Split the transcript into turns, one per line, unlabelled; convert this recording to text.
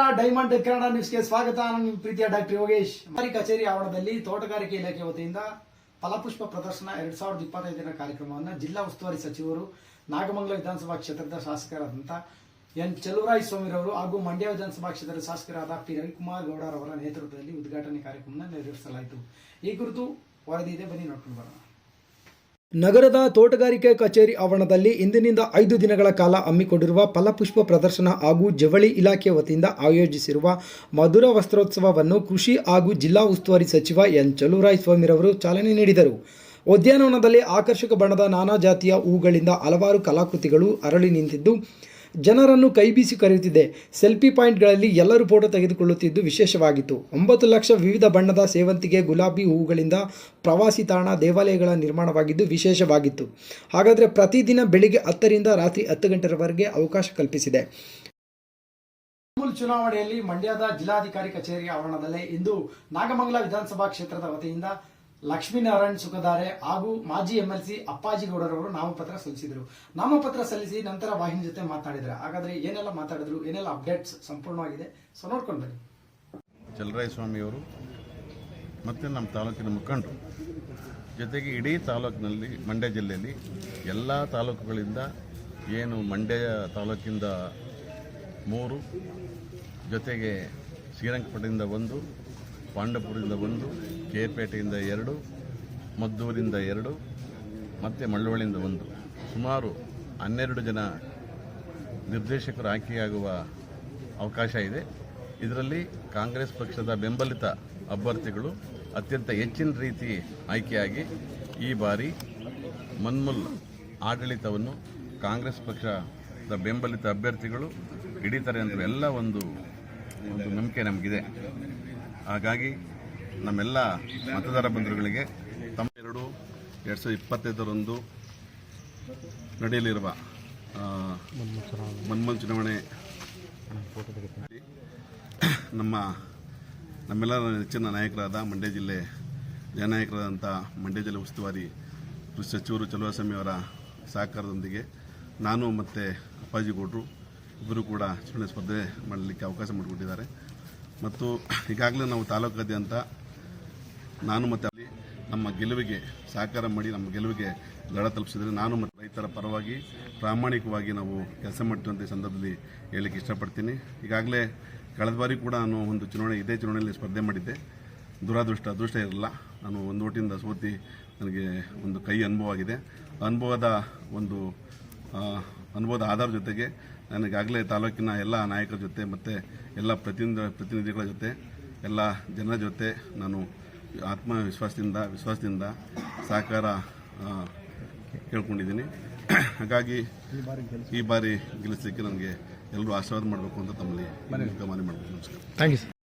ನಮಸ್ಕಾರ, ಡೈಮಂಡ್ ಕನ್ನಡ ನ್ಯೂಸ್ಗೆ ಸ್ವಾಗತ. ನಾನು ಪ್ರೀತಿಯ ಡಾಕ್ಟರ್ ಯೋಗೇಶ್. ಮಾರಿ ಕಚೇರಿ ಆವರಣದಲ್ಲಿ ತೋಟಗಾರಿಕೆ ಇಲಾಖೆ ವತಿಯಿಂದ ಫಲಪುಷ್ಪ ಪ್ರದರ್ಶನ ಎರಡ್ ಸಾವಿರದ ಇಪ್ಪತ್ತೈದರ ಕಾರ್ಯಕ್ರಮವನ್ನು ಜಿಲ್ಲಾ ಉಸ್ತುವಾರಿ ಸಚಿವರು ನಾಗಮಂಗಲ ವಿಧಾನಸಭಾ ಕ್ಷೇತ್ರದ ಶಾಸಕರಾದಂಥ ಎನ್. ಚಲುವರಾಯ ಸ್ವಾಮಿರವರು ಹಾಗೂ ಮಂಡ್ಯ ವಿಧಾನಸಭಾ ಕ್ಷೇತ್ರದ ಶಾಸಕರಾದ ಪಿ. ರವಿಕುಮಾರ್ ಗೌಡರವರ ನೇತೃತ್ವದಲ್ಲಿ ಉದ್ಘಾಟನೆ ಕಾರ್ಯಕ್ರಮವನ್ನು ನೆರವೇರಿಸಲಾಯಿತು. ಈ ಕುರಿತು ವರದಿ ಇದೆ. ಬನ್ನಿ ನೋಡ್ಕೊಂಡು ಬರೋಣ. ನಗರದ ತೋಟಗಾರಿಕೆ ಕಚೇರಿ ಆವರಣದಲ್ಲಿ ಇಂದಿನಿಂದ ಐದು ದಿನಗಳ ಕಾಲ ಹಮ್ಮಿಕೊಂಡಿರುವ ಫಲಪುಷ್ಪ ಪ್ರದರ್ಶನ ಹಾಗೂ ಜವಳಿ ಇಲಾಖೆ ವತಿಯಿಂದ ಆಯೋಜಿಸಿರುವ ಮಧುರ ವಸ್ತ್ರೋತ್ಸವವನ್ನು ಕೃಷಿ ಹಾಗೂ ಜಿಲ್ಲಾ ಉಸ್ತುವಾರಿ ಸಚಿವ ಎನ್ ಚಲುರಾಯ್ ಸ್ವಾಮಿರವರು ಚಾಲನೆ ನೀಡಿದರು. ಉದ್ಯಾನವನದಲ್ಲಿ ಆಕರ್ಷಕ ಬಣ್ಣದ ನಾನಾ ಜಾತಿಯ ಹೂಗಳಿಂದ ಹಲವಾರು ಕಲಾಕೃತಿಗಳು ಅರಳಿ ನಿಂತಿದ್ದು ಜನರನ್ನು ಕೈಬೀಸಿ ಕರೆಯುತ್ತಿದೆ. ಸೆಲ್ಫಿ ಪಾಯಿಂಟ್ಗಳಲ್ಲಿ ಎಲ್ಲರೂ ಫೋಟೋ ತೆಗೆದುಕೊಳ್ಳುತ್ತಿದ್ದು ವಿಶೇಷವಾಗಿತ್ತು. ಒಂಬತ್ತು ಲಕ್ಷ ವಿವಿಧ ಬಣ್ಣದ ಸೇವಂತಿಗೆ, ಗುಲಾಬಿ ಹೂವುಗಳಿಂದ ಪ್ರವಾಸಿ ತಾಣ ದೇವಾಲಯಗಳ ನಿರ್ಮಾಣವಾಗಿದ್ದು ವಿಶೇಷವಾಗಿತ್ತು. ಹಾಗಾದರೆ ಪ್ರತಿದಿನ ಬೆಳಿಗ್ಗೆ ಹತ್ತರಿಂದ ರಾತ್ರಿ ಹತ್ತು ಗಂಟೆವರೆಗೆ ಅವಕಾಶ ಕಲ್ಪಿಸಿದೆ. ಚುನಾವಣೆಯಲ್ಲಿ ಮಂಡ್ಯದ ಜಿಲ್ಲಾಧಿಕಾರಿ ಕಚೇರಿ ಆವರಣದಲ್ಲಿ ಇಂದು ನಾಗಮಂಗಲ ವಿಧಾನಸಭಾ ಕ್ಷೇತ್ರದ ವತಿಯಿಂದ ಲಕ್ಷ್ಮೀನಾರಾಯಣ್ ಸುಖದಾರೆ ಹಾಗೂ ಮಾಜಿ ಎಂಎಲ್ಸಿ ಅಪ್ಪಾಜಿ ಗೌಡರವರು ನಾಮಪತ್ರ ಸಲ್ಲಿಸಿದರು. ನಾಮಪತ್ರ ಸಲ್ಲಿಸಿ ನಂತರ ವಾಹಿನಿ ಜೊತೆ ಮಾತನಾಡಿದ್ದಾರೆ ಹಾಗಾದ್ರೆ ಏನೆಲ್ಲ ಮಾತಾಡಿದ್ರು, ಏನೆಲ್ಲ ಅಪ್ಡೇಟ್ಸ್ ಸಂಪೂರ್ಣವಾಗಿದೆ? ಸೊ, ನೋಡ್ಕೊಂಡು ಬನ್ನಿ.
ಚಲರಾಯ ಸ್ವಾಮಿಯವರು ಮತ್ತು ನಮ್ಮ ತಾಲೂಕಿನ ಮುಖಂಡರು. ಜೊತೆಗೆ ಇಡೀ ತಾಲೂಕಿನಲ್ಲಿ, ಮಂಡ್ಯ ಜಿಲ್ಲೆಯಲ್ಲಿ ಎಲ್ಲ ತಾಲೂಕುಗಳಿಂದ ಏನು ಮಂಡ್ಯ ತಾಲೂಕಿಂದ ಮೂರು, ಜೊತೆಗೆ ಶ್ರೀರಂಗಪಟ್ಟಣದಿಂದ ಒಂದು ಪಾಂಡಪುರದಿಂದ ಒಂದು, ಕೇರ್ಪೇಟೆಯಿಂದ ಎರಡು, ಮದ್ದೂರಿಂದ ಎರಡು, ಮತ್ತು ಮಳ್ಳವಳ್ಳಿಯಿಂದ ಒಂದು. ಸುಮಾರು ಹನ್ನೆರಡು ಜನ ನಿರ್ದೇಶಕರು ಆಯ್ಕೆಯಾಗುವ ಅವಕಾಶ ಇದೆ. ಇದರಲ್ಲಿ ಕಾಂಗ್ರೆಸ್ ಪಕ್ಷದ ಬೆಂಬಲಿತ ಅಭ್ಯರ್ಥಿಗಳು ಅತ್ಯಂತ ಹೆಚ್ಚಿನ ರೀತಿ ಆಯ್ಕೆಯಾಗಿ ಈ ಬಾರಿ ಮನ್ಮುಲ್ ಆಡಳಿತವನ್ನು ಕಾಂಗ್ರೆಸ್ ಪಕ್ಷದ ಬೆಂಬಲಿತ ಅಭ್ಯರ್ಥಿಗಳು ಹಿಡಿತಾರೆ ಅಂತ ಎಲ್ಲ ಒಂದು ಒಂದು ನಂಬಿಕೆ ನಮಗಿದೆ. ಹಾಗಾಗಿ ನಮ್ಮೆಲ್ಲ ಮತದಾರ ಬಂಧುಗಳಿಗೆ ತಮ್ಮ ಎರಡು ಎರಡು ಸಾವಿರದ ಇಪ್ಪತ್ತೈದರಂದು ನಡೆಯಲಿರುವ ಮನ್ಮೂಲ್ ಚುನಾವಣೆ ನಮ್ಮ, ನಮ್ಮೆಲ್ಲರ ನೆಚ್ಚಿನ ನಾಯಕರಾದ ಮಂಡ್ಯ ಜಿಲ್ಲೆ ಜನನಾಯಕರಾದಂಥ ಮಂಡ್ಯ ಜಿಲ್ಲೆ ಉಸ್ತುವಾರಿ ಕೃಷಿ ಸಚಿವರು ಚಲುವಸ್ವಾಮಿಯವರ ಸಹಕಾರದೊಂದಿಗೆ ನಾನು ಮತ್ತು ಅಪ್ಪಾಜಿ ಗೌಡ್ರು ಇಬ್ಬರು ಕೂಡ ಚುನಾವಣೆ ಸ್ಪರ್ಧೆ ಮಾಡಲಿಕ್ಕೆ ಅವಕಾಶ ಮಾಡಿಕೊಟ್ಟಿದ್ದಾರೆ. ಮತ್ತು ಈಗಾಗಲೇ ನಾವು ತಾಲೂಕಾದ್ಯಂತ ನಾನು ಮತ್ತು ಅಲ್ಲಿ ನಮ್ಮ ಗೆಲುವಿಗೆ ಸಹಕಾರ ಮಾಡಿ ನಮ್ಮ ಗೆಲುವಿಗೆ ದಡ ತಲುಪಿಸಿದರೆ ನಾನು ಮತ್ತು ರೈತರ ಪರವಾಗಿ ಪ್ರಾಮಾಣಿಕವಾಗಿ ನಾವು ಕೆಲಸ ಮಾಡ್ತೀವಿ ಈ ಸಂದರ್ಭದಲ್ಲಿ ಹೇಳಲಿಕ್ಕೆ ಇಷ್ಟಪಡ್ತೀನಿ. ಈಗಾಗಲೇ ಕಳೆದ ಬಾರಿ ಕೂಡ ನಾನು ಒಂದು ಚುನಾವಣೆ, ಇದೇ ಚುನಾವಣೆಯಲ್ಲಿ ಸ್ಪರ್ಧೆ ಮಾಡಿದ್ದೆ. ದುರಾದೃಷ್ಟ, ಅದೃಷ್ಟ ಇರಲಿಲ್ಲ ನಾನು ಒಂದು ಓಟಿಂದ ಸೋತಿ ನನಗೆ ಒಂದು ಕೈ ಅನುಭವ ಆಗಿದೆ ಅನುಭವದ ಒಂದು ಅನುಭವದ ಆಧಾರ ಜೊತೆಗೆ ನನಗಾಗಲೇ ತಾಲೂಕಿನ ಎಲ್ಲ ನಾಯಕರ ಜೊತೆ ಮತ್ತು ಎಲ್ಲ ಪ್ರತಿನಿಧಿ ಪ್ರತಿನಿಧಿಗಳ ಜೊತೆ ಎಲ್ಲ ಜನರ ಜೊತೆ ನಾನು ಆತ್ಮವಿಶ್ವಾಸದಿಂದ ವಿಶ್ವಾಸದಿಂದ ಸಹಕಾರ ಕೇಳ್ಕೊಂಡಿದ್ದೀನಿ. ಹಾಗಾಗಿ ಈ ಬಾರಿ ಗೆಲ್ಲಿಸಲಿಕ್ಕೆ ನನಗೆ ಎಲ್ಲರೂ ಆಶೀರ್ವಾದ ಮಾಡಬೇಕು ಅಂತ ತಮ್ಮಲ್ಲಿ ಮನವಿ ಮಾಡಬೇಕು. ನಮಸ್ಕಾರ.
Thank you